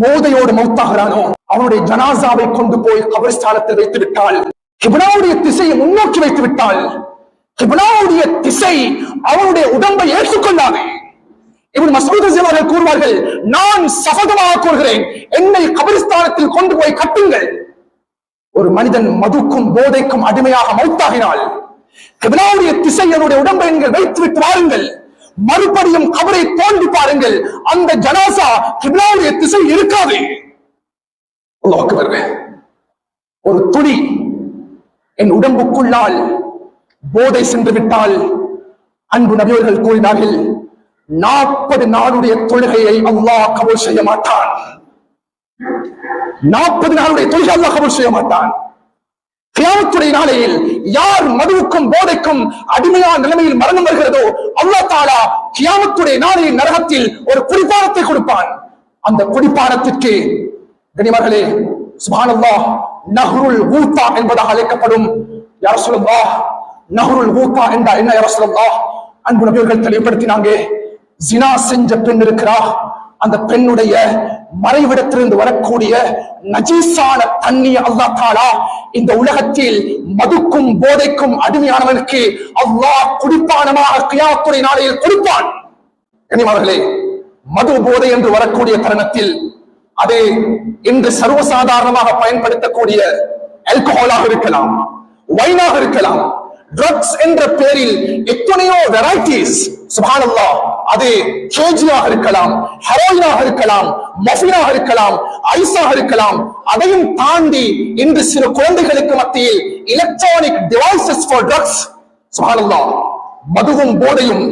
போதையோடு மௌத்தாகிறானோ? அவனுடைய ஜனாசாவை கொண்டு போய் கபரிஸ்தானத்தில் வைத்து விட்டால் கிப்னாவுடைய திசையை முன்னோக்கி வைத்து விட்டால் கிப்னாவுடைய திசை அவனுடைய உடம்பை ஏற்றுக்கொள்ளாது. இவன் மசூத் அவர்கள் கூறுவார்கள் நான் சபதமாக கூறுகிறேன் என்னை கபரிஸ்தானத்தில் கொண்டு போய் கட்டுங்கள். ஒரு மனிதன் மதுக்கும் போதைக்கும் அடிமையாக மௌத்தாகினால் கிபிலாவுடைய திசை என்னுடைய உடம்பை நீங்கள் வைத்து விட்டு வாருங்கள். மறுபடியும் கபரை தோண்டி பாருங்கள். அந்த ஜனாசா கிபிலாவுடைய திசை இருக்காது. ஒரு துளி என் உடம்புக்குள்ளால் போதை சென்று விட்டால் அன்பு நபியவர்கள் கூறினார்கள் நாற்பது நாளுடைய தொழுகையை அல்லாஹ் கபூல் செய்ய மாட்டான். நாற்பது நாளுடைய தொழுகை அல்லாஹ் கபூல் செய்ய மாட்டான். கியாமத்துடைய நாளையில் யார் மதுவுக்கும் போதைக்கும் அடிமையான நிலைமையில் மரணம் வருகிறதோ அல்லா தாலா கியாமத்துடைய நாளையில் நரகத்தில் ஒரு குடிப்பானத்தை கொடுப்பான். அந்த குடிப்பானத்திற்கு கனிமர்களே சுபானல்லா நஹ்ருல் ஊத்தா என்பதாக அழைக்கப்படும் யார் சொல்லுவா நஹ்ருல் ஊத்தா என்றா என்ன யார் சொல்லுவா அன்பு நபியர்கள் தெளிவுபடுத்தினாங்க ஜினா செஞ்ச பெண் இருக்கிறா அந்த பெண்ணுடைய மறைவிடத்திலிருந்து வரக்கூடிய நஜீசான தண்ணி அல்லா தாலா இந்த உலகத்தில் மதுக்கும் போதைக்கும் அடிமையானவனுக்கு அல்லாஹ் குடிப்பானமாக கியாத்துறை நாளையில் கொடுப்பான். கனிமார்களே மது போதை என்று வரக்கூடிய தருணத்தில் அது இன்று சர்வசாதாரணமாக பயன்படுத்தக்கூடிய ஆல்கஹாலாக இருக்கலாம் வைனாக இருக்கலாம் ட்ரக்ஸ் என்ற பெயரில் எத்தனையோ வெரைட்டிஸ் சுபானல்லா அது கேஜியாக இருக்கலாம் ஹெரோயினாக இருக்கலாம் மஃபினாக இருக்கலாம் ஐஸாக இருக்கலாம். அதையும் தாண்டி இன்று சில குழந்தைகளுக்கு மத்தியில் எலக்ட்ரானிக் டிவைசஸ் ஃபார் ட்ரக்ஸ் சுபானல்லா மதுவும் போதையும்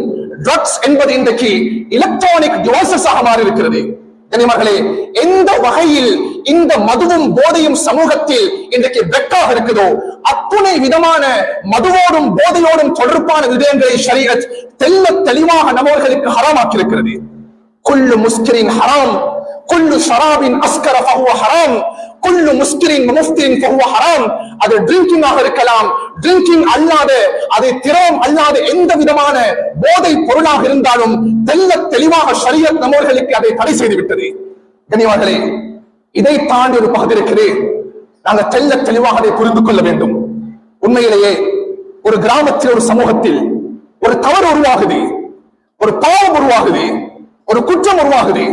ட்ரக்ஸ் என்பது இன்றைக்கு எலக்ட்ரானிக் டிவைசஸ் ஆக மாறி இருக்கிறது கனிமர்களே எந்த வகையில் இந்த மதுவும் போதையும் சமூகத்தில் இன்றைக்கு வெக்காக இருக்குதோ அத்துணை விதமான மதுவோடும் போதையோடும் தொடர்பான விடயங்களை ஷரீஅத் தெல்ல தெளிவாக நம்மவர்களுக்கு ஹராமாக்கியிருக்கிறது. குல்லு முஸ்கரின் ஹராம் குல்லு ஷராபின் அஸ்கர ஹராம் குல்லு முஸ்கிரின் முஃப்திரின் ஃபஹுவ ஹராம் அது ட்ரிங்கிங் ஆக இருக்கலாம் ட்ரிங்கிங் அல்லாத அது திரவம் அல்லாத எந்த விதமான போதை பொருளாக இருந்தாலும் தெல்ல தெளிவாக ஷரியத் நம்மவர்களுக்கு அதை தடை செய்து விட்டது கனிவார்களே இதை தாண்டி ஒரு பகுதி இருக்குது நாங்க தெல்ல தெளிவாக அதை புரிந்து கொள்ள வேண்டும் உண்மையிலேயே ஒரு கிராமத்தில் ஒரு சமூகத்தில் ஒரு தவறு உருவாகுது ஒரு பாவம் உருவாகுது ஒரு குற்றம் உருவாகுது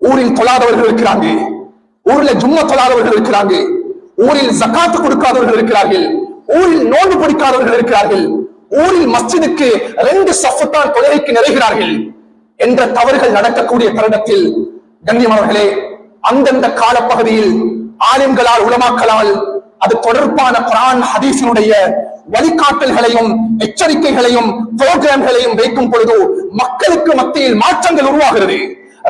ஊரில் தொழாதவர்கள் இருக்கிறாங்க ஊர்ல ஜும்மா தொழாதவர்கள் இருக்கிறாங்க ஊரில் ஜக்காத்து கொடுக்காதவர்கள் இருக்கிறார்கள். ஊரில் நோன்பு பிடிக்காதவர்கள் இருக்கிறார்கள். ஊரில் மஸ்ஜிதுக்கு ரெண்டு சஃபத்தான் தான் தொழுகைக்கு நிறைகிறார்கள் என்ற தவறுகள் நடக்கக்கூடிய தருணத்தில் கண்ணியமானவர்களே அந்தந்த காலப்பகுதியில் ஆலிம்களால் உலமாக்களால் அது தொடர்பான குரான் ஹதீஸினுடைய வழிகாட்டல்களையும் எச்சரிக்கைகளையும் புரோகிராம்களையும் வைக்கும் பொழுது மக்களுக்கு மத்தியில் மாற்றங்கள் உருவாகிறது.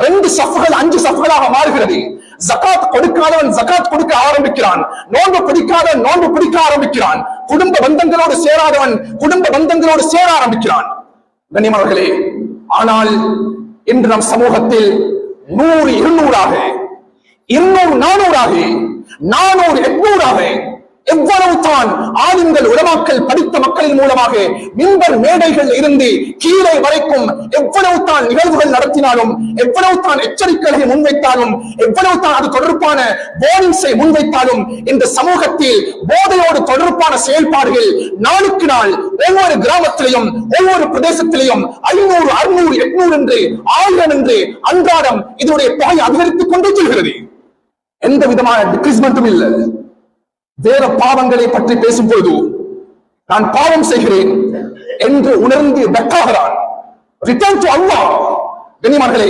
ரெண்டு சஃப்கள் அஞ்சு சஃப்களாக மாறுகிறது. ஜகாத் கொடுக்காதவன் ஜகாத் கொடுக்க ஆரம்பிக்கிறான். நோன்பு பிடிக்காதவன் நோன்பு பிடிக்க ஆரம்பிக்கிறான். குடும்ப பந்தங்களோடு சேராதவன் குடும்ப பந்தங்களோடு சேர ஆரம்பிக்கிறான். கண்ணியமானவர்களே ஆனால் இன்று நம் சமூகத்தில் நூறு இருநூறாக இருநூறு நானூறாக நானூறு எட்நூறாக எவ்வளவு தான் ஆளுங்கள் உலமாக்கள் படித்த மக்களின் மூலமாக மின்பர் மேடைகள் இருந்து கீழே வரைக்கும் எவ்வளவு தான் நிகழ்வுகள் நடத்தினாலும் எவ்வளவு தான் எச்சரிக்கைகளை முன்வைத்தாலும் எவ்வளவு தான் அது தொடர்பான போர்டிங்ஸை முன்வைத்தாலும் இந்த சமூகத்தில் போதையோடு தொடர்பான செயல்பாடுகள் நாளுக்கு நாள் ஒவ்வொரு கிராமத்திலையும் ஒவ்வொரு பிரதேசத்திலையும் ஐநூறு அறுநூறு எட்நூறு என்று ஆயிரம் என்று அன்றாடம் இதனுடைய தொகை அதிகரித்துக் கொண்டே செல்கிறது. எந்த விதமான டிக்ரிஸ்மெண்ட்டும் இல்லை. வேற பாவங்களை பற்றி பேசும்போது நான் பாவம் செய்கிறேன் என்று உணர்ந்து வெட்டாகிறான் ரிட்டர்ன் டு அல்லா கண்ணியமார்களே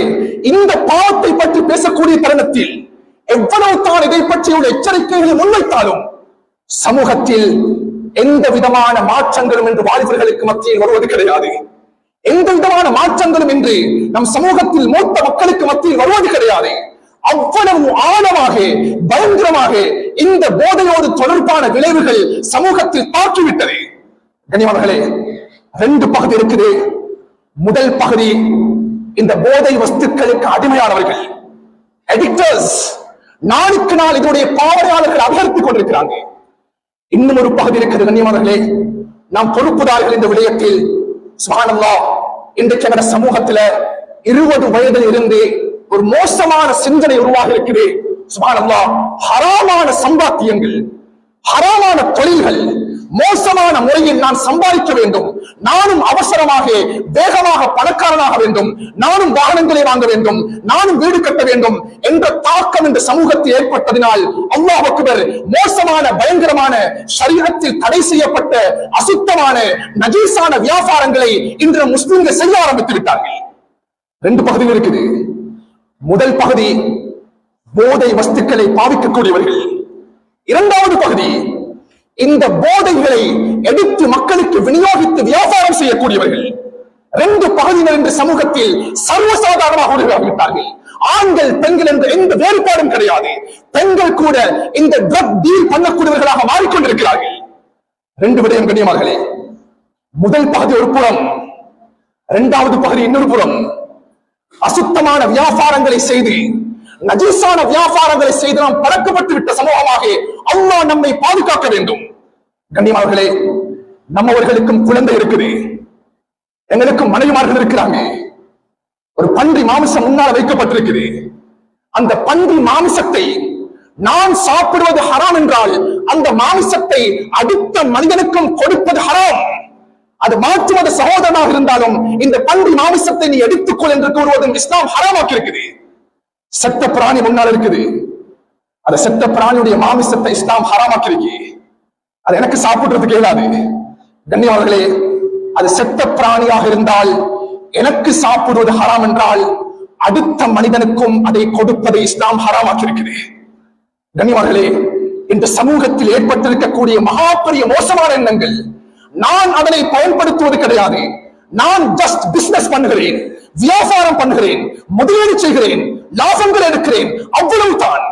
இந்த பாவத்தை பற்றி பேசக்கூடிய தருணத்தில் எவ்வளவு தான் இதை பற்றியுள்ள எச்சரிக்கைகளை முன்வைத்தாலும் சமூகத்தில் எந்த விதமான மாற்றங்களும் என்று வாலிபர்களுக்கு மத்தியில் வருவது கிடையாது. எந்த விதமான மாற்றங்களும் என்று நம் சமூகத்தில் மூத்த மக்களுக்கு மத்தியில் வருவது கிடையாது. அவ்வளவு ஆழமாக பயங்கரமாக இந்த போதையோடு தொடர்பான விளைவுகள் சமூகத்தில் தாக்கிவிட்டது கனிமர்களே ரெண்டு பகுதி இருக்குது. முதல் பகுதி இந்த போதை வஸ்துக்களுக்கு அடிமையானவர்கள் எடிக்டர்ஸ் நாளுக்கு நாள் இதனுடைய பாவனையாளர்கள் அதிகரித்துக் கொண்டிருக்கிறாங்க. இன்னும் ஒரு பகுதி இருக்கிறது கண்ணியமானவர்களே. நாம் பொறுப்புதார்கள் இந்த விடயத்தில். சுபானல்லா இன்றைக்கு எங்க சமூகத்துல இருபது வயதில் இருந்து ஒரு மோசமான சிந்தனை உருவாக இருக்குது. சுபானல்லா ஹராமான சம்பாத்தியங்கள் ஹராமான தொழில்கள் மோசமான முறையில் நான் சம்பாதிக்க வேண்டும். நானும் அவசரமாக வேகமாக பணக்காரனாக வேண்டும். நானும் வாகனங்களை வாங்க வேண்டும். நானும் வீடு கட்ட வேண்டும் என்ற தாக்கம் இந்த சமூகத்தில் ஏற்பட்டதினால் அல்லாஹ் மோசமான பயங்கரமான சரீரத்தில் தடை செய்யப்பட்ட அசுத்தமான நஜீசான வியாபாரங்களை இன்று முஸ்லிம்கள் செய்ய ஆரம்பித்து விட்டார்கள். ரெண்டு பகுதிகள் இருக்குது. முதல் பகுதி போதை வஸ்துக்களை பாவிக்கக்கூடியவர்கள். இரண்டாவது பகுதி இந்த போதைகளை எடுத்து மக்களுக்கு விநியோகித்து வியாபாரம் செய்யக்கூடியவர்கள். ரெண்டு பகுதியினர் இந்த சமூகத்தில் சர்வசாதாரணமாக உருவாகிவிட்டார்கள். ஆண்கள் பெண்கள் என்ற எந்த வேறுபாடும் கிடையாது. பெண்கள் கூட இந்த ட்ரக் டீல் பண்ணக்கூடியவர்களாக மாறிக்கொண்டிருக்கிறார்கள். ரெண்டு விடயம் கண்ணியமார்களே முதல் பகுதி ஒரு புறம் இரண்டாவது பகுதி இன்னொரு புறம். அசுத்தமான வியாபாரங்களை செய்து நஜீசான வியாபாரங்களை செய்து நாம் பழக்கப்பட்டு விட்ட சமூகமாக அல்லாஹ் நம்மை பாதுகாக்க வேண்டும். கண்ணியமார்களே நம்மவர்களுக்கும் குழந்தை இருக்குது. எங்களுக்கும் மனைவிமார்கள் இருக்கிறாங்க. ஒரு பன்றி மாமிசம் முன்னால் வைக்கப்பட்டிருக்குது. அந்த பன்றி மாமிசத்தை நான் சாப்பிடுவது ஹராம் என்றால் அந்த மாமிசத்தை அடுத்த மனிதனுக்கும் கொடுப்பது ஹராம். அது மாற்றுவது சகோதரனாக இருந்தாலும் இந்த பன்றி மாமிசத்தை நீ எடுத்துக்கொள் என்று கூறுவதும் இஸ்லாம் ஹராமாக்கி இருக்குது செத்த பிராணி முன்னால் இருக்குது. அந்த செத்த பிராணியுடைய மாமிசத்தை இஸ்லாம் ஹராமாக்கி அது எனக்கு சாப்பிடுறதுக்கு இயலாது. கண்ணியவர்களே அது செத்த பிராணியாக இருந்தால் எனக்கு சாப்பிடுவது ஹராம் என்றால் அடுத்த மனிதனுக்கும் அதை கொடுப்பதை இஸ்லாம் ஹராமாக்கிருக்குது கண்ணியவர்களே இந்த சமூகத்தில் ஏற்பட்டிருக்கக்கூடிய மகா பெரிய மோசமான எண்ணங்கள் நான் அதனை பயன்படுத்துவது கிடையாது. நான் ஜஸ்ட் பிசினஸ் பண்ணுகிறேன் வியாபாரம் பண்ணுகிறேன் முதலீடு செய்கிறேன் லாபங்கள் எடுக்கிறேன். அவ்வளவு தான்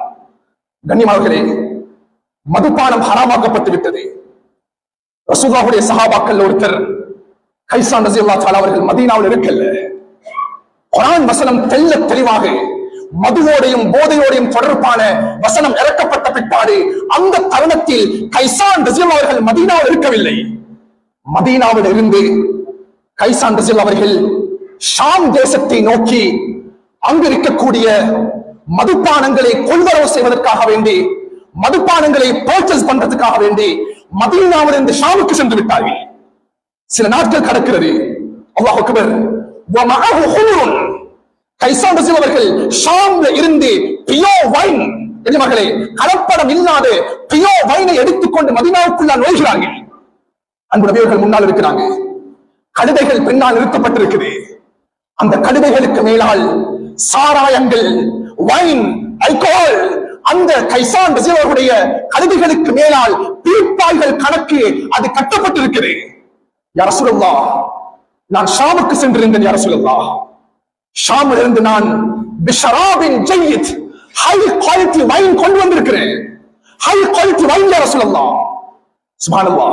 கண்ணியமார்களே மதுபானம் ஹராமாக்கப்பட்டு விட்டது. ரசூலாவுடைய சஹாபாக்கள் ஒருத்தர் கைசான் ரசியுல்லா தாலா அவர்கள் மதீனாவில் இருக்கல்ல. குரான் வசனம் தெல்ல தெளிவாக மதுவோடையும் போதையோடையும் தொடர்பான வசனம் இறக்கப்பட்ட பிற்பாடு அந்த தருணத்தில் கைசான் ரசியம் அவர்கள் மதீனாவில் இருக்கவில்லை. மதீனாவில் இருந்து கைசான் ரசில் அவர்கள் ஷாம் தேசத்தை நோக்கி அங்கிருக்கக்கூடிய மதுபானங்களை கொள்வரவு செய்வதற்காக வேண்டி மதுபானங்களை பர்ச்சேஸ் பண்றதுக்காக வேண்டி மதீனாவில் இருந்து ஷாமுக்கு சென்று விட்டார்கள். சில நாட்கள் கடக்கிறது. அல்லாஹ் அக்பர் கைசான் ரசீம் ஷாம்ல இருந்து பியோ வைன் மகளே கலப்படம் இல்லாத பியோ வைனை எடுத்துக்கொண்டு மதினாவுக்குள்ளால் நுழைகிறார்கள். அன்புடையவர்கள் முன்னால் இருக்கிறாங்க. கழுதைகள் பின்னால் நிறுத்தப்பட்டிருக்குது அந்த கழுதைகளுக்கு மேலால் சாராயங்கள் வைன் அல்கோஹால் அந்த கைசான் ரசூல் அவர்களுடைய மேலால் பீப்பாய்கள் கணக்கு அது கட்டப்பட்டிருக்கிறது. யார சொல்லலாம் நான் ஷாமுக்கு சென்றிருந்தேன் யார சொல்லலாம் ஷாமில் இருந்து நான் பிஷராபின் ஜெயித் ஹை குவாலிட்டி வைன் கொண்டு வந்திருக்கிறேன். ஹை குவாலிட்டி வைன் யார சொல்லலாம் சுபானல்லா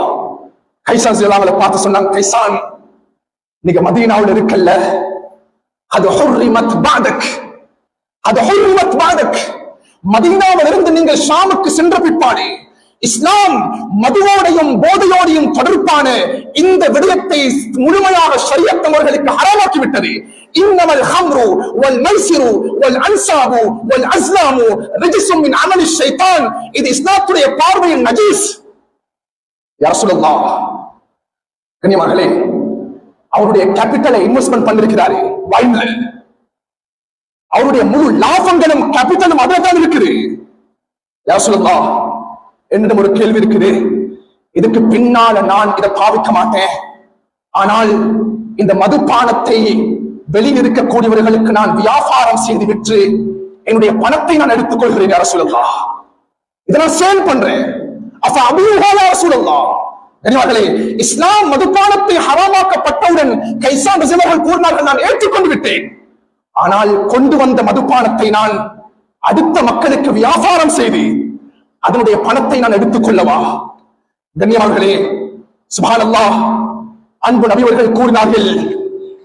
கைசான் சிலாவில் பார்த்து சொன்னாங்க கைசான் நீங்க மதீனாவில் இருக்கல்ல? அது ஹுர்ரிமத் பாதக். அது ஹுர்ரிமத் பாதக். மதீனாவில் இருந்து நீங்கள் ஷாமுக்கு சென்ற பிற்பாடு இஸ்லாம் மதுவோடையும் போதையோடையும் தொடர்பான இந்த விடயத்தை முழுமையாக ஷரியத்தவர்களுக்கு ஹராமாக்கி விட்டது இன்னமல் ஹம்ரு வல் மைசிரு வல் அன்சாபு வல் அஸ்லாமு ரிஜிசும் மின் அமலி ஷைத்தான். இது இஸ்லாத்துடைய பார்வையின் நஜீஸ். யார் சொல்லலாம் கண்ணியமார்களே அவருடைய கேபிட்டலை இன்வெஸ்ட்மெண்ட் பண்ணிருக்கிறாரு. வைன்ல அவருடைய முழு லாபங்களும் கேபிட்டலும் அதுல தான் இருக்குது யார் என்னிடம் ஒரு கேள்வி இருக்குது. இதுக்கு பின்னால நான் இதை பாவிக்க மாட்டேன். ஆனால் இந்த மதுபானத்தை வெளியில் இருக்கக்கூடியவர்களுக்கு நான் வியாபாரம் செய்து விற்று என்னுடைய பணத்தை நான் எடுத்துக் கொள்கிறேன் யார சொல்லலாம் இதை நான் சேல் பண்றேன். அப்ப அபியூகால சொல்லலாம் கனிவார்களே இஸ்லாம் மதுபானத்தை ஹராமாக்கப்பட்டவுடன் கைசான் ரசிகர்கள் கூறினார்கள் நான் ஏற்றுக்கொண்டு விட்டேன். ஆனால் கொண்டு வந்த மதுபானத்தை நான் அடுத்த மக்களுக்கு வியாபாரம் செய்து அதனுடைய பணத்தை நான் எடுத்துக் கொள்ளவா? சுபான் அல்லா அன்பு நபிவர்கள் கூறினார்கள்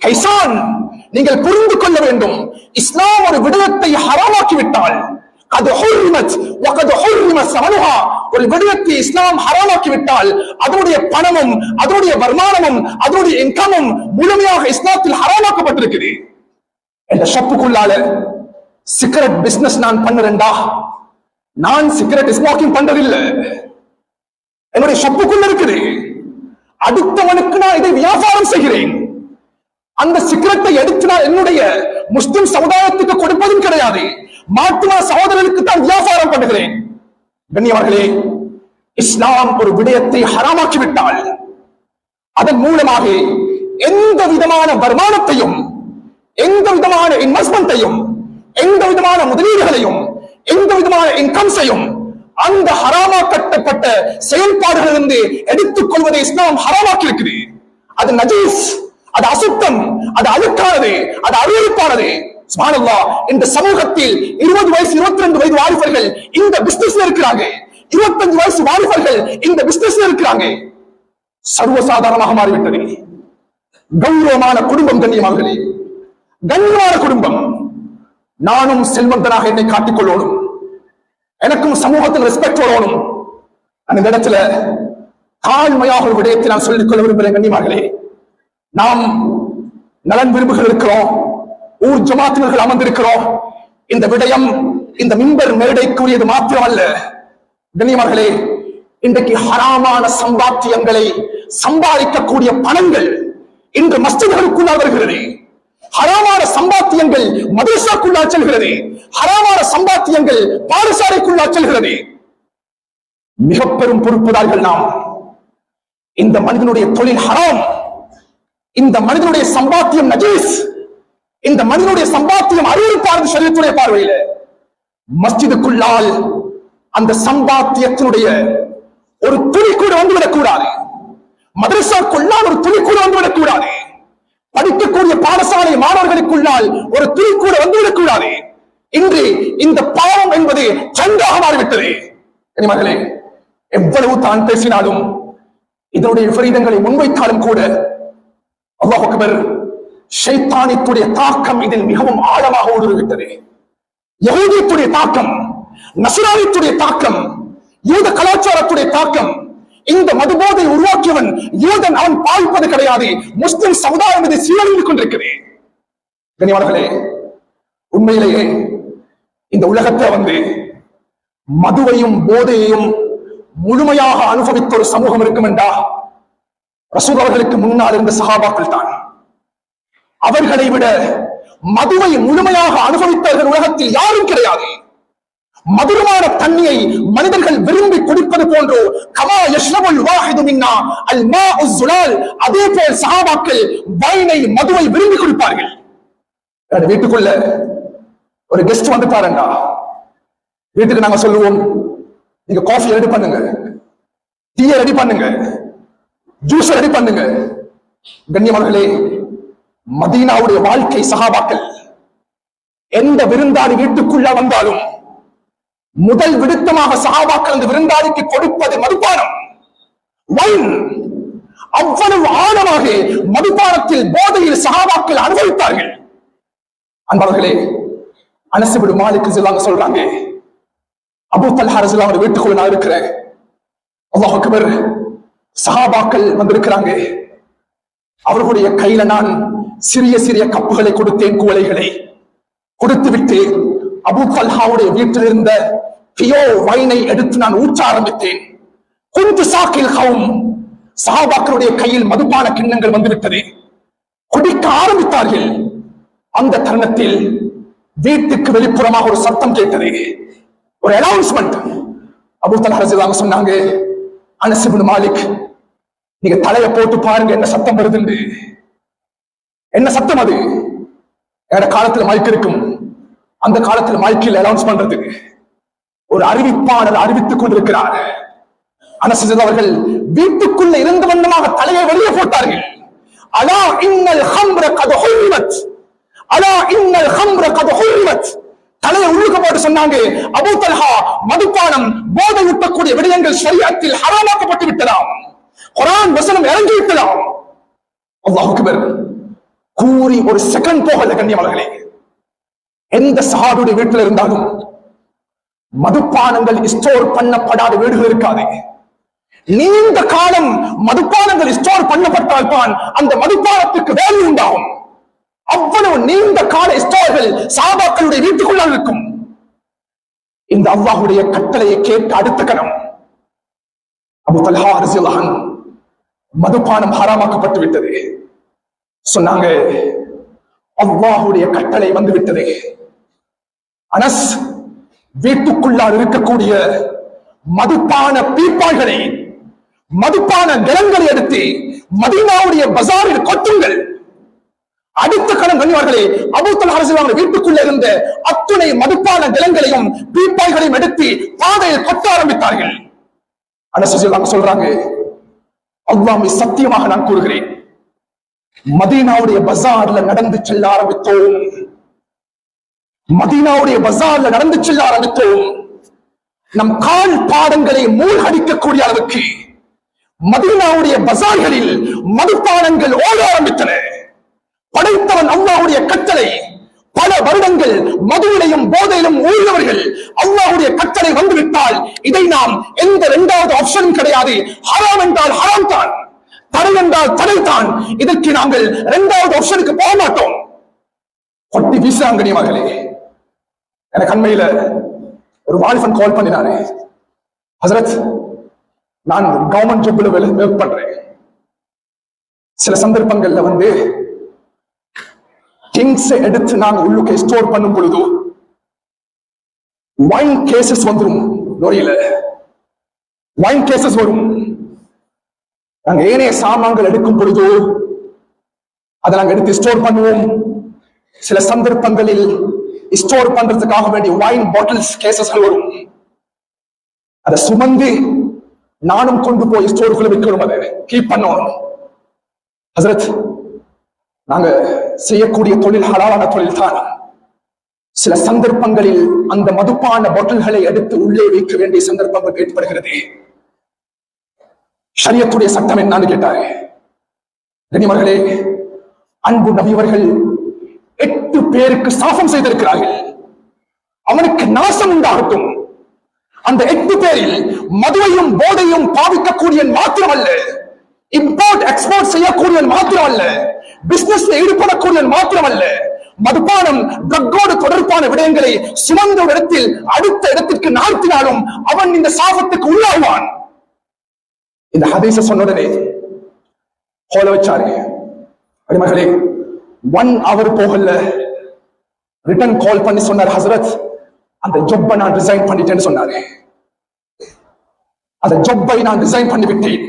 கைசான் நீங்கள் புரிந்து கொள்ள வேண்டும் இஸ்லாம் ஒரு விடயத்தை ஹராமாக்கி விட்டால் அது ஹுர்ரிமத் வகது ஹுர்ரிம சமனுஹா ஒரு விடயத்தை இஸ்லாம் ஹராமாக்கி விட்டால் அதனுடைய பணமும் அதனுடைய வருமானமும் அதனுடைய இன்கமும் முழுமையாக இஸ்லாத்தில் ஹராமாக்கப்பட்டிருக்குது இந்த ஷப்புக்குள்ளால சிகரெட் பிசினஸ் நான் பண்ணுறேன்டா நான் சிகரெட் ஸ்மோக்கிங் பண்றதில்லை என்னுடைய ஷப்புக்குள்ள இருக்குது அடுத்தவனுக்கு நான் இதை வியாபாரம் செய்கிறேன் அந்த சிகரெட்டை எடுத்து நான் என்னுடைய முஸ்லிம் சமுதாயத்துக்கு கொடுப்பதும் கிடையாது மாற்றுமா சகோதரர்களுக்கு தான் வியாபாரம் பண்ணுகிறேன். கண்ணியவர்களே இஸ்லாம் ஒரு விடயத்தை ஹராமாக்கி விட்டால் அதன் மூலமாக எந்த விதமான வருமானத்தையும் எந்த விதமான இன்வெஸ்ட்மெண்ட்டையும் எந்த விதமான முதலீடுகளையும் எந்த விதமான இன்கம்ஸையும் அந்த ஹராமாக்கப்பட்ட செயல்பாடுகளிலிருந்து எடுத்துக் கொள்வதை இஸ்லாம் ஹராமாக்கி இருக்குது அது நஜீஸ் அது அசுத்தம் அது அழுக்கானது அது அறிவிப்பானது சுப்ஹானல்லாஹ் இந்த சமூகத்தில் இருபது வயசு இருபத்தி ரெண்டு வயது வாலிபர்கள் இந்த பிசினஸ்ல இருக்கிறாங்க. இருபத்தஞ்சு வயசு வாலிபர்கள் இந்த பிசினஸ்ல இருக்கிறாங்க. சர்வசாதாரணமாக மாறிவிட்டது. கௌரவமான குடும்பம் கண்ணியமாகலே கண்ணியமான குடும்பம். நானும் செல்வந்தனாக என்னை காட்டிக் கொள்ளணும். எனக்கும் சமூகத்தில் ரெஸ்பெக்ட் வரணும் அந்த இடத்துல தாழ்மையாக ஒரு விடயத்தை நான் சொல்லிக் கொள்ள விரும்புகிறேன் கண்ணியமார்களே. நாம் நலன் விரும்புகள் இருக்கிறோம் ஊர் ஜமாத்தினர்கள் அமர்ந்திருக்கிறோம். இந்த விடயம் இந்த மின்பர் மேடைக்குரியது மாத்திரமல்ல. கண்ணியமார்களே இன்றைக்கு ஹராமான சம்பாத்தியங்களை சம்பாதிக்கக்கூடிய பணங்கள் இன்று மஸ்ஜிதுகளுக்குள்ளால் வருகிறது ஹராமான சம்பாத்தியங்கள் மதரசாக்குள்ளால் செல்கிறது. ஹராமான சம்பாத்தியங்கள் பாடசாலைக்குள்ளால் செல்கிறது. மிக பெரும் பொறுப்புதார்கள் நாம். இந்த மனிதனுடைய தொழில் ஹராம். இந்த மனிதனுடைய சம்பாத்தியம் நஜீஸ். இந்த மனிதனுடைய சம்பாத்தியம் அறிவிப்பார்கள் சரீரத்துடைய பார்வையில. மஸ்ஜிதுக்குள்ளால் அந்த சம்பாத்தியத்தினுடைய ஒரு துளி கூட வந்துவிடக் கூடாது. மதரசாக்குள்ளால் ஒரு துளி கூட வந்துவிடக் கூடாது. படிக்கக்கூடிய பாடசாலை மாணவர்களுக்குள்ளால் ஒரு துளி கூட வந்துவிடக் கூடாது. இன்று இந்த பாவம் என்பது சந்தாக மாறிவிட்டது. மகளே எவ்வளவு தான் பேசினாலும் இதனுடைய விபரீதங்களை முன்வைத்தாலும் கூட அல்லாஹ் அக்பர் ஷைத்தானித்துடைய தாக்கம் இதில் மிகவும் ஆழமாக ஊடுருவிட்டது. யகூதியத்துடைய தாக்கம் நசுரானித்துடைய தாக்கம் யூத கலாச்சாரத்துடைய தாக்கம் இந்த மதுபோதை உருவாக்கியவன் யூதன் அவன் பாவிப்பது கிடையாது. முஸ்லிம் சமுதாயம் இதை சீரழிந்து கொண்டிருக்கிறது. கனிவாளர்களே உண்மையிலேயே இந்த உலகத்தை வந்து மதுவையும் போதையையும் முழுமையாக அனுபவித்த ஒரு சமூகம் இருக்கும் என்றா ரசூல் அவர்களுக்கு முன்னால் இருந்த சகாபாக்கள் தான் அவர்களை விட மதுவை முழுமையாக அனுபவித்தவர்கள் உலகத்தில் யாரும் கிடையாது. மதுரமான தண்ணியை மனிதர்கள் விரும்பி குடிப்பது போன்றோ கமா யஷ்ரபுல் வாஹிது மின்னா அல் மாஉ ஸுலால் அதே போல் சஹாபாக்கள் வைனை மதுவை விரும்பி குடிப்பார்கள். வீட்டுக்குள்ள ஒரு கெஸ்ட் வந்து வந்துட்டாருண்டா வீட்டுக்கு நாங்க சொல்லுவோம் நீங்க காஃபி ரெடி பண்ணுங்க. டீயை ரெடி பண்ணுங்க. ஜூஸ் ரெடி பண்ணுங்க. கண்ணியமர்களே மதீனாவுடைய வாழ்க்கை சகாபாக்கள் எந்த விருந்தாளி வீட்டுக்குள்ள வந்தாலும் முதல் விடுத்தமாக சகாபாக்கள் அந்த விருந்தாளிக்கு கொடுப்பது மதுபானம். வைன் அவ்வளவு ஆழமாக மதுபானத்தில் போதையில் சகாபாக்கள் அனுபவித்தார்கள். அன்பர்களே அனசு விடு மாலிக்கு சொல்லாங்க சொல்றாங்க அபு தல்ஹா ரசூலுல்லாஹ் வீட்டுக்குள்ள நான் இருக்கிறேன். அல்லாஹ் சஹாபாக்கள் வந்திருக்கிறாங்க. அவர்களுடைய கையில நான் சிறிய சிறிய கப்புகளை கொடுத்தேன் குவளைகளை கொடுத்து விட்டு அபு தல்ஹாவுடைய வீட்டில் இருந்த பியோ வைனை எடுத்து நான் ஊற்ற ஆரம்பித்தேன். குந்து சாக்கில் ஹவும் சஹாபாக்களுடைய கையில் மதுபான கிண்ணங்கள் வந்துவிட்டது. குடிக்க ஆரம்பித்தார்கள். அந்த தருணத்தில் வீட்டுக்கு வெளிப்புறமாக ஒரு சத்தம் கேட்டது. ஒரு அனௌன்ஸ்மெண்ட் அபு தலா சொன்னாங்க அனசிபின் மாலிக் நீங்க தலையை போட்டு பாருங்க என்ன சத்தம் வருதுண்டு என்ன சத்தம் அது? என்னோட காலத்துல மைக் இருக்கும். அந்த காலத்துல மைக்கில் அனௌன்ஸ் பண்றது. ஒரு அறிவிப்பாளர் அறிவித்துக் கொண்டிருக்கிறார். அனசித் அவர்கள் வீட்டுக்குள்ள இருந்த வண்ணமாக தலையை வெளியே போட்டார்கள். அலா இன்னல் ஹம்ர கத ஹுரிமத். அலா இன்னல் ஹம்ர கத ஹுரிமத். தலையை உள்ளுக்கு போட்டு சொன்னாங்க அபு தல்ஹா மதுபானம் போதை ஊட்டக்கூடிய விடயங்கள் ஷரியத்தில் ஹராமாக்கப்பட்டு விட்டதாம். குரான் வசனம் இறங்கி விட்டதாம் அல்லாஹுக்கு அக்பர் கூறி ஒரு செகண்ட் போகல கண்ணியமலர்களே எந்த சஹாபுடைய வீட்டில் இருந்தாலும் மதுபானங்கள் ஸ்டோர் பண்ணப்படாத வீடுகள் இருக்காது நீண்ட காலம் மதுபானங்கள் ஸ்டோர் பண்ணப்பட்டால் தான் அந்த மதுபானத்துக்கு வேலை உண்டாகும் அவ்வளவு நீண்ட கால ஸ்டோர்கள் சாபாக்களுடைய வீட்டுக்குள்ளால் இருக்கும் இந்த அவ்வாவுடைய கட்டளையை கேட்டு அடுத்த கணம் அபு தல்ஹா ரசியல்லாஹன் மதுபானம் ஹராமாக்கப்பட்டு விட்டது. சொன்னாங்க அல்லாஹுடைய கட்டளை வந்து விட்டது அனஸ் வீட்டுக்குள்ளால் இருக்கக்கூடிய மதுப்பான பீப்பாய்களை மதுப்பான நிலங்களை எடுத்து மதீனாவுடைய பசாரில் கொட்டுங்கள். அடுத்த கணம் கண்ணியவர்களே அபூத்தல் அரசு வீட்டுக்குள்ள இருந்த அத்துணை மதுப்பான நிலங்களையும் பீப்பாய்களையும் எடுத்து பாதையில் கொட்ட ஆரம்பித்தார்கள். அரசு சொல்றாங்க அல்லாமை சத்தியமாக நான் கூறுகிறேன். மதீனாவுடைய பசார்ல நடந்து செல்ல ஆரம்பித்தோம். மதீனாவுடைய பசார்ல நடந்து செல்ல ஆரம்பித்தோம். நம் கால் பாடங்களை மூழ்கடிக்கக்கூடிய அளவுக்கு மதீனாவுடைய பசார்களில் மதுப்பானங்கள் ஓட ஆரம்பித்தன. படைத்தவன் அல்லாவுடைய கட்டளை பல வருடங்கள் மதுவிலையும் போதையிலும் ஊழியவர்கள் அல்லாஹுடைய கட்டளை வந்துவிட்டால் இதை நாம் எந்த இரண்டாவது ஆப்ஷனும் கிடையாது. ஹராம் என்றால் ஹராம் தான். தடை என்றால் தடை தான். இதற்கு நாங்கள் இரண்டாவது ஆப்ஷனுக்கு போக மாட்டோம். கொட்டி வீசுறாங்க மகளே. எனக்கு அண்மையில ஒரு வாலிபன் கால் பண்ணினாரு. ஹசரத் நான் கவர்மெண்ட் ஜாப்ல வேலை ஒர்க் பண்றேன். சில சந்தர்ப்பங்கள்ல வந்து திங்ஸ் எடுத்து நாங்க உள்ளுக்கு ஸ்டோர் பண்ணும் பொழுது வைன் கேசஸ் வந்துடும் லோரியில வைன் கேசஸ் வரும். நாங்க ஏனைய சாமான்கள் எடுக்கும் பொழுது அதை நாங்க எடுத்து ஸ்டோர் பண்ணுவோம். சில சந்தர்ப்பங்களில் ஸ்டோர் பண்றதுக்காக வேண்டிய வைன் பாட்டில்ஸ் கேசஸ்கள் வரும். அதை சுமந்து நானும் கொண்டு போய் ஸ்டோருக்குள்ள விற்கணும் அதை. கீப் பண்ணணும். ஹசரத் நாங்க செய்யக்கூடிய தொழில் ஹலாலான தொழில் தான் சில சந்தர்ப்பங்களில் அந்த மதுப்பான பொட்டல்களை எடுத்து உள்ளே வைக்க வேண்டிய சந்தர்ப்பங்கள் ஏற்படுகிறது. ஷரியத்துடைய சட்டம் என்னன்னு கேட்டாரு. கனிமர்களே அன்பு நபிவர்கள் எட்டு பேருக்கு சாபம் செய்திருக்கிறார்கள். அவனுக்கு நாசம் உண்டாகட்டும். அந்த எட்டு பேரில் மதுவையும் போதையும் பாவிக்கக்கூடிய அல்ல இம்போர்ட் எக்ஸ்போர்ட் செய்யக்கூடிய அல்ல பிசினஸ்ல ஈடுபடக்கூடியவன் மாத்திரமல்ல. மதுபானம் ட்ரக்கோடு தொடர்பான விடயங்களை சுமந்த ஒரு இடத்தில் அடுத்த இடத்திற்கு நாழ்த்தினாலும் அவன் இந்த சாபத்துக்கு உள்ளாகுவான். இந்த ஹதீஸ சொன்ன உடனே ஹோல வச்சாரு அடிமகளே ஒன் அவர் போகல. ரிட்டர்ன் கால் பண்ணி சொன்னார் ஹசரத். அந்த ஜொப்பை நான் ரிசைன் பண்ணிட்டேன்னு சொன்னாரு. அந்த ஜொப்பை நான் ரிசைன் பண்ணி விட்டேன்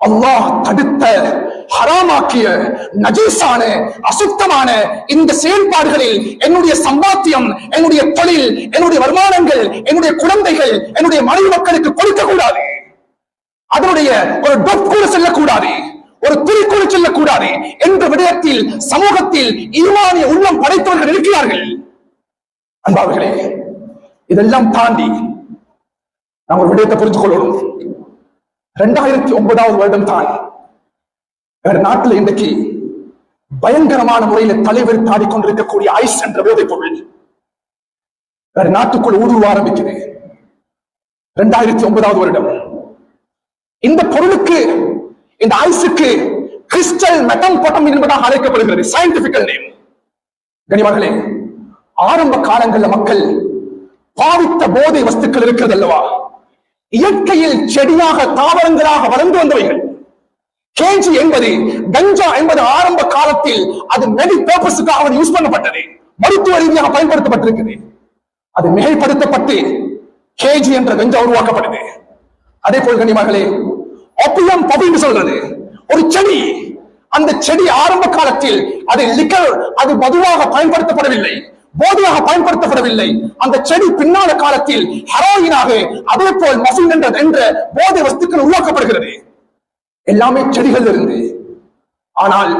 அல்லாஹ் தடுத்த ஹராமாக்கிய நஜீசான அசுத்தமான இந்த செயல்பாடுகளில் என்னுடைய சம்பாத்தியம் என்னுடைய தொழில் என்னுடைய வருமானங்கள் என்னுடைய குழந்தைகள் என்னுடைய மனைவி மக்களுக்கு கொடுக்க கூடாது. அதனுடைய ஒரு டொப் கூட செல்லக்கூடாது. ஒரு துளி கூட செல்லக்கூடாது என்ற விடயத்தில் சமூகத்தில் ஈமானிய உள்ளம் படைத்தவர்கள் இருக்கிறார்கள். அன்பார்களே இதெல்லாம் தாண்டி நாம் ஒரு விடயத்தை புரிந்து கொள்ளணும் இரண்டாயிரத்தி ஒன்பதாவது வருடம் தான் வேற நாட்டில் இன்றைக்கு பயங்கரமான முறையில தலைவர் தாடிக்கொண்டிருக்கக்கூடிய ஐஸ் என்ற போதைப் பொருள் வேற நாட்டுக்குள் ஊடுருவ ஆரம்பிக்குது இரண்டாயிரத்தி ஒன்பதாவது வருடம். இந்த பொருளுக்கு இந்த ஐஸுக்கு கிறிஸ்டல் மெட்டம் போட்டம் என்பதாக அழைக்கப்படுகிறது. சயின்டிபிக்கல் நேம் கனிமர்களே ஆரம்ப காலங்களில் மக்கள் பாவித்த போதை வஸ்துக்கள் இருக்கிறது அல்லவா? இயற்கையில் செடியாக தாவரங்களாக வளர்ந்து வந்தவைகள். கேஜி என்பது கஞ்சா என்பது ஆரம்ப காலத்தில் அது மெடி பர்பஸுக்காக யூஸ் பண்ணப்பட்டது. மருத்துவ ரீதியாக பயன்படுத்தப்பட்டிருக்கிறது அது மிகைப்படுத்தப்பட்டு கேஜி என்ற கஞ்சா உருவாக்கப்படுது அதே போல் கனிமகளே ஒப்பியம் பபின்னு சொல்றது. ஒரு செடி அந்த செடி ஆரம்ப காலத்தில் அது லிக்கர் அது மதுவாக பயன்படுத்தப்படவில்லை. போதையாக பயன்படுத்தப்படவில்லை. அந்த செடி பின்னால காலத்தில் ஹெரோயினாக அதே போல் மசின் என்ற போதை வஸ்துக்கள் உருவாக்கப்படுகிறது. எல்லாமே செடிகள் இருந்து ஆனால்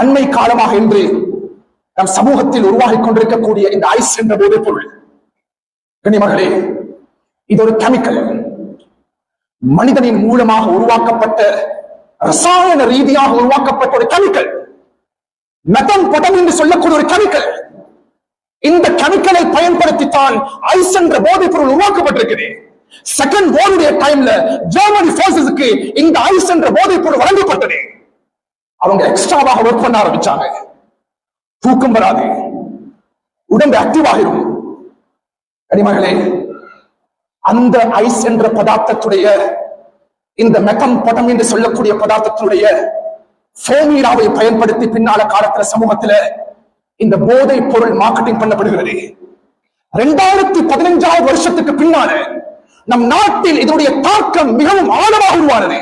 அண்மை காலமாக இன்று நம் சமூகத்தில் உருவாகி கொண்டிருக்கக்கூடிய இந்த ஐஸ் என்ற போதைப் பொருள். கனிமகளே இது ஒரு கெமிக்கல். மனிதனின் மூலமாக உருவாக்கப்பட்ட ரசாயன ரீதியாக உருவாக்கப்பட்ட ஒரு கெமிக்கல். மெத்தம் பொட்டம் என்று சொல்லக்கூடிய ஒரு கெமிக்கல். இந்த கெமிக்கலை பயன்படுத்தித்தான் ஐஸ் என்ற போதைப் பொருள் உருவாக்கப்பட்டிருக்கிறது. செகண்ட் வேர்ல்டுடைய டைம்ல ஜெர்மனி போர்சஸுக்கு இந்த ஐஸ் என்ற போதை பொருள் வழங்கப்பட்டது. அவங்க எக்ஸ்ட்ராவாக ஒர்க் பண்ண ஆரம்பிச்சாங்க. தூக்கம் வராது. உடம்பு ஆக்டிவ் ஆகிரும். கனிமகளே அந்த ஐஸ் என்ற பதார்த்தத்துடைய இந்த மெக்கம் படம் என்று சொல்லக்கூடிய பதார்த்தத்துடைய ஃபோமீராவை பயன்படுத்தி பின்னால காலத்துல சமூகத்துல இந்த போதை பொருள் மார்க்கெட்டிங் பண்ணப்படுகிறது. ரெண்டாயிரத்தி பதினைஞ்சாவது வருஷத்துக்கு பின்னால நம் நாட்டில் இதனுடைய தாக்கம் மிகவும் ஆழமாக உருவானது.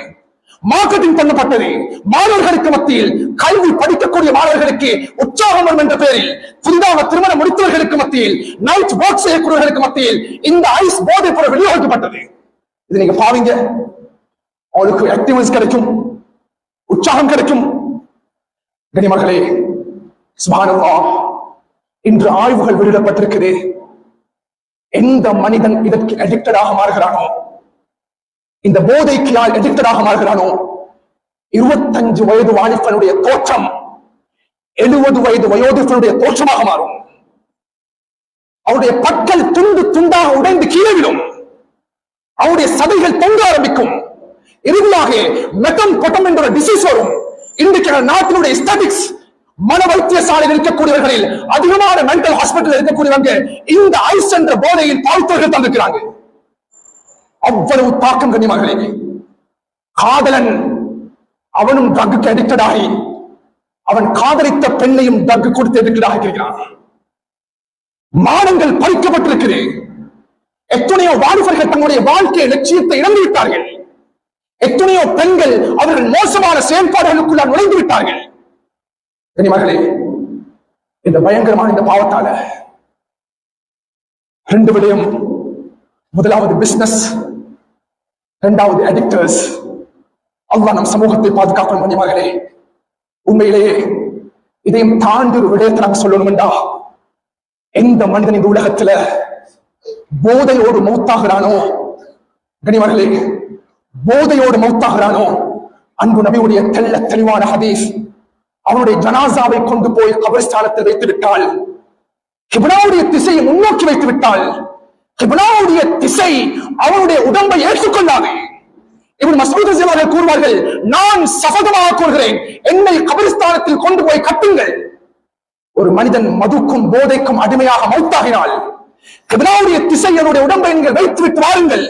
மார்க்கெட்டிங் பண்ணப்பட்டது. மாணவர்களுக்கு மத்தியில் கல்வி படிக்கக்கூடிய மாணவர்களுக்கு உற்சாகம் வரும் என்ற பெயரில் புதிதாக திருமணம் முடித்தவர்களுக்கு மத்தியில் நைட் ஒர்க் செய்யக்கூடியவர்களுக்கு மத்தியில் இந்த ஐஸ் போதைப் பொருள் விநியோகிக்கப்பட்டது. இது நீங்க பாவீங்க அவளுக்கு ஆக்டிவிஸ் கிடைக்கும். உற்சாகம் கிடைக்கும். கனிமர்களே சுபானவா இன்று ஆய்வுகள் வெளியிடப்பட்டிருக்குது. எந்த மனிதன் இதற்கு அடிக்டடாக மாறுகிறானோ இந்த போதைக்கு யார் அடிக்டடாக மாறுகிறானோ இருபத்தஞ்சு வயது வாலிபனுடைய தோற்றம் எழுபது வயது வயோதிபனுடைய தோற்றமாக மாறும். அவருடைய பற்கள் துண்டு துண்டாக உடைந்து கீழே விடும் அவருடைய சதைகள் தொங்க ஆரம்பிக்கும். இறுதியாக மெட்டம் பொட்டம் என்ற டிசீஸ் வரும். இன்றைக்கு நாட்டினுடைய ஸ்டாட்டிக்ஸ் மன வைத்தியசாலையில் இருக்கக்கூடியவர்களில் அதிகமான மென்டல் ஹாஸ்பிட்டல் இருக்கக்கூடியவங்க இந்த ஐஸ் என்ற போதையில் பாவித்தவர்கள் தந்திருக்கிறாங்க அவ்வளவு தாக்கம் கண்ணியமகளே காதலன் அவனும் ட்ரக்குக்கு அடிக்டட் ஆகி அவன் காதலித்த பெண்ணையும் ட்ரக் கொடுத்து அடிக்டட் இருக்கிறான். மானங்கள் பறிக்கப்பட்டிருக்கிறது எத்தனையோ வாலிபர்கள் தங்களுடைய வாழ்க்கை லட்சியத்தை இழந்து விட்டார்கள். எத்தனையோ பெண்கள் அவர்கள் மோசமான செயல்பாடுகளுக்குள்ள நுழைந்து விட்டார்கள். கனிமகளே இந்த பயங்கரமான இந்த பாவத்தால ரெண்டு விடயம் முதலாவது பிசினஸ் இரண்டாவது அடிக்டர்ஸ் அல்லாஹ் நம் சமூகத்தை பாதுகாக்கணும் கனிமகளே உண்மையிலேயே இதையும் தாண்டி ஒரு விடயத்தை நாங்க சொல்லணும்டா எந்த மனிதன் இந்த உலகத்துல போதையோடு மௌத்தாகிறானோ கனிமகளே போதையோடு மௌத்தாகிறானோ? அன்பு நபியுடைய தெள்ள தெளிவான ஹதீஸ். அவனுடைய ஜனாசாவை கொண்டு போய் கபரிஸ்தானத்தில் வைத்து விட்டாள் கிபினாவுடைய திசையை முன்னோக்கி வைத்து விட்டாள் கிபினாவுடைய திசை அவனுடைய உடம்பை ஏற்றுக்கொள்ளாது. இவன் மசூத் அவர்கள் கூறுவார்கள் நான் சபதமாக கூறுகிறேன் என்னை கபரிஸ்தானத்தில் கொண்டு போய் கட்டுங்கள். ஒரு மனிதன் மதுக்கும் போதைக்கும் அடிமையாக மௌத்தாகினால் கிபினாவுடைய திசை என்னுடைய உடம்பை நீங்கள் வைத்து விட்டு வாருங்கள்.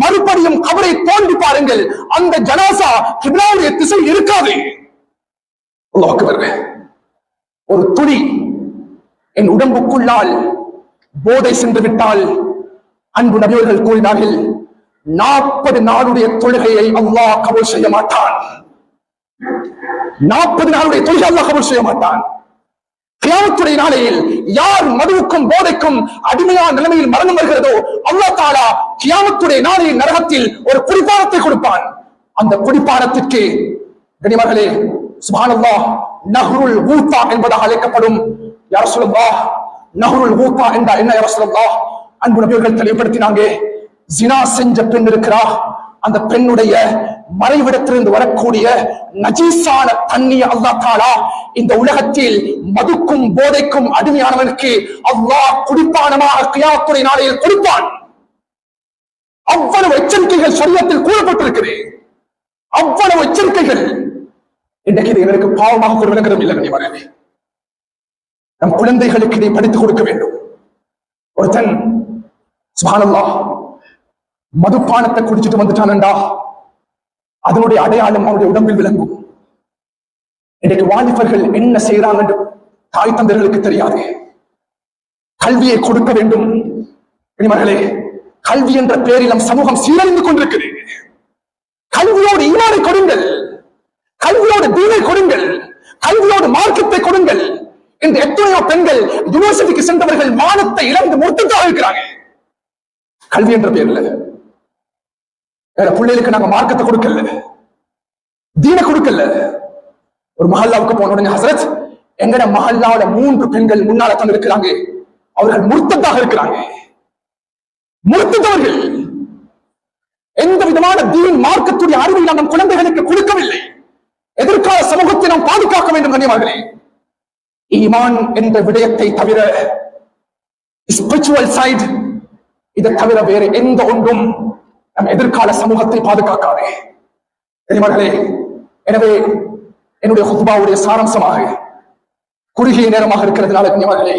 மறுபடியும் கபரை தோண்டி பாருங்கள் அந்த ஜனாசா கிபினாவுடைய திசை இருக்காது. ஒரு துளி என் உடம்புக்குள்ளால் போதை சென்று விட்டால் அன்பு நபியவர்கள் கூறினார்கள் நாற்பது நாளுடைய தொழுகையை அல்லாஹ் கபல் செய்ய மாட்டான். நாற்பது நாளுடைய தொழுகை அல்லாஹ் கபல் செய்ய மாட்டான். கியாமத்துடைய நாளையில் யார் மதுவுக்கும் போதைக்கும் அடிமையான நிலைமையில் மரணம் வருகிறதோ அல்லாஹ் தாலா கியாமத்துடைய நாளையில் நரகத்தில் ஒரு குடிப்பானத்தை கொடுப்பான். அந்த குடிப்பானத்திற்கு கனிமகளே சுபானல்லா நஹ்ருல் ஊத்தா என்பதாக அழைக்கப்படும். யார் நஹ்ருல் ஊத்தா என்றா என்ன யார் அன்பு நபியர்கள் தெளிவுபடுத்தினாங்க. ஜினா செஞ்ச பெண் இருக்கிறா. அந்த பெண்ணுடைய மறைவிடத்திலிருந்து வரக்கூடிய நஜீஸான தண்ணிய அல்லா தாலா இந்த உலகத்தில் மதுக்கும் போதைக்கும் அடிமையானவனுக்கு அல்லாஹ் குடிப்பானமாக கியாத்துறை நாளையில் கொடுப்பான். அவ்வளவு எச்சரிக்கைகள் சரியத்தில் கூறப்பட்டிருக்கிறது. அவ்வளவு எச்சரிக்கைகள் இன்றைக்கு இது எங்களுக்கு பாவமாக ஒரு விளங்குறது இல்லை கண்ணியமானே நம் குழந்தைகளுக்கு இதை படித்துக் கொடுக்க வேண்டும். ஒருத்தன் சுபானல்லா மதுப்பானத்தை குடிச்சிட்டு வந்துட்டானண்டா? அதனுடைய அடையாளம் அவருடைய உடம்பில் விளங்கும். இன்றைக்கு வாலிபர்கள் என்ன செய்யறாங்க என்று தாய் தந்தர்களுக்கு தெரியாது. கல்வியை கொடுக்க வேண்டும். இனிமர்களே கல்வி என்ற பெயரில் நம் சமூகம் சீரழிந்து கொண்டிருக்கிறது. கல்வியோடு ஈமானை கொடுங்கள். கல்வியோடு தீனை கொடுங்கள். கல்வியோடு மார்க்கத்தை கொடுங்கள். இந்த எத்தனையோ பெண்கள் யூனிவர்சிட்டிக்கு சென்றவர்கள் மானத்தை இழந்து முட்டுத்தாக இருக்கிறாங்க கல்வி என்ற பெயர்ல வேற பிள்ளைகளுக்கு நாங்க மார்க்கத்தை கொடுக்கல. தீன கொடுக்கல. ஒரு மஹல்லாவுக்கு போன உடனே ஹசரத் எங்கட மஹல்லாவோட மூன்று பெண்கள் முன்னால தான் இருக்கிறாங்க. அவர்கள் முர்த்தத்தாக இருக்கிறாங்க. முர்த்தத்தவர்கள். எந்த விதமான தீன் மார்க்கத்துடைய அறிவை நாம் குழந்தைகளுக்கு கொடுக்கவில்லை. நாம் பாதுகாக்க வேண்டும் கண்ணியமார்களே. ஈமான் என்ற விடயத்தை தவிர ஸ்பிரிச்சுவல் சைடு இதை தவிர வேறு எந்த ஒன்றும் நம் எதிர்கால சமூகத்தை பாதுகாக்காதே. தெரியுமார்களே எனவே என்னுடைய ஹுத்பாவுடைய சாராம்சமாக குறுகிய நேரமாக இருக்கிறதுனால கண்ணியமார்களே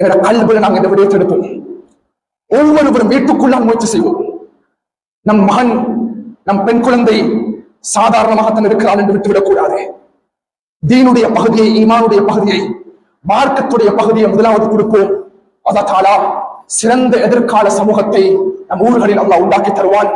என்னோட கல்வியில் நாங்கள் இந்த விடயத்தை எடுப்போம். ஒவ்வொருவரும் வீட்டுக்குள்ளால் முயற்சி செய்வோம். நம் மகன் நம் பெண் குழந்தை சாதாரணமாகத்தான் இருக்கிறாள் என்று விட்டுவிடக் கூடாது. தீனுடைய பகுதியை ஈமானுடைய பகுதியை மார்க்கத்துடைய பகுதியை முதலாவது கொடுப்போம் அதத்தாலா சிறந்த எதிர்கால சமூகத்தை நம் ஊர்களில் அல்லாஹ் உண்டாக்கி தருவான்.